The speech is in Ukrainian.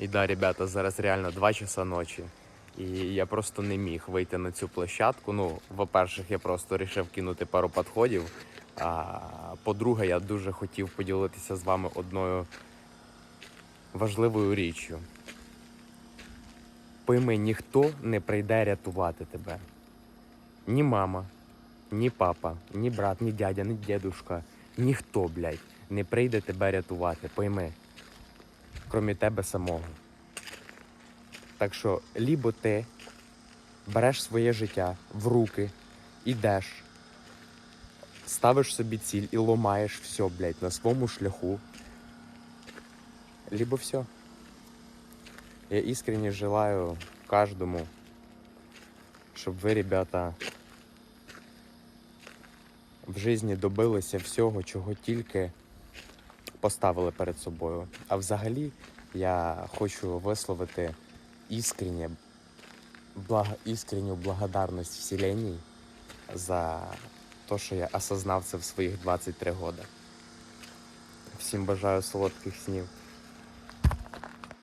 І да, ребята, зараз реально 2 часа ночі. І я просто не міг вийти на цю площадку. Ну, по-перше, я просто вирішив кинути пару підходів. А по-друге, я дуже хотів поділитися з вами одною важливою річчю. Пойми, ніхто не прийде рятувати тебе. Ні мама, ні папа, ні брат, ні дядя, ні дедушка. Ніхто, блядь, не прийде тебе рятувати. Пойми. Крім тебе самого. Так що, лібо ти береш своє життя в руки, ідеш, ставиш собі ціль і ломаєш все, блядь, на своєму шляху. Либо все. Я искренне желаю каждому, чтобы ви, ребята, в житті добилися всього, чого тільки поставили перед собою. А взагалі я хочу висловити іскренню благодарність Вселенній за те, що я осознав це в своїх 23 роки. Всім бажаю солодких снів.